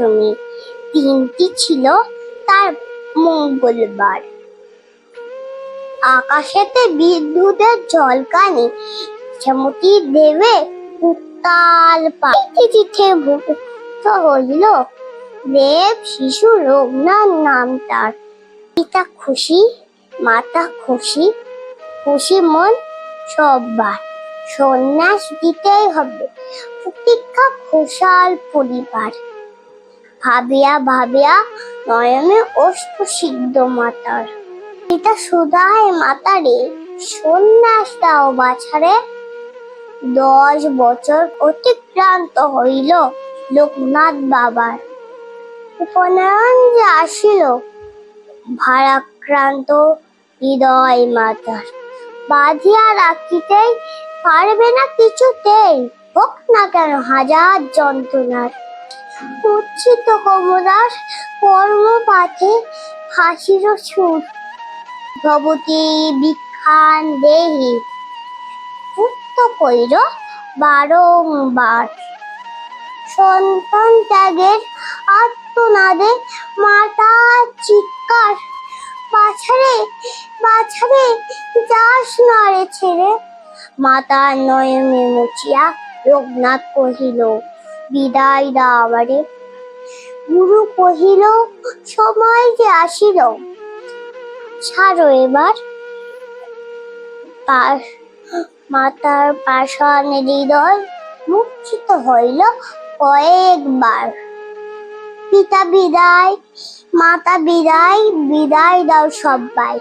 সপ্তমী দিনটি ছিল তার মঙ্গলবার। আকাশেতে বিদ্যুতের ঝলকানি সমতি দেবে উত্তাল পাঠিতে ভূত হইল, দেব শিশু রঘুনাথ নাম তার। পিতা খুশি, মাতা খুশি খুশি মন সববার। সন্ন্যাস দিতেই হবে, প্রতীক্ষা ঘোষাল পরিবার। ভাবিয়া ভাবিয়া নয়নে অষ্ট সিদ্ধ মাতার। পিতা সুদায় মাতারে, সন্ন্যাস দাও বাছারে। দশ বছর অতিক্রান্ত হইল লোকনাথ বাবার। উপনয়ন যে আসিল, ভারাক্রান্ত হৃদয় মাতার। বাঁধিয়া রাখিতেই পারবে না কিছুতেই, হোক না কেন হাজার যন্ত্রণার। উচ্ছিত কমলার কর্মপাথে হাসির সুর। ভবতী বিখ্যান দেহি পুত্র কইর বারংবার। সন্তান ত্যাগের আত্মনাদে মাতা চিৎকার, বাছারে বাছারে যাস না রে ছেড়ে। মাতার নয়নে মুচিয়া লোকনাথ কহিল বিদায় দাওয়ারে। গুরু কহিল, সময় যে আসিল। ছাড়ো এবার। মাতার পাষাণ হৃদয় মুচ্ছিত হইল কয়েকবার। পিতা বিদায়, মাতা বিদায় বিদায় দাও সবাই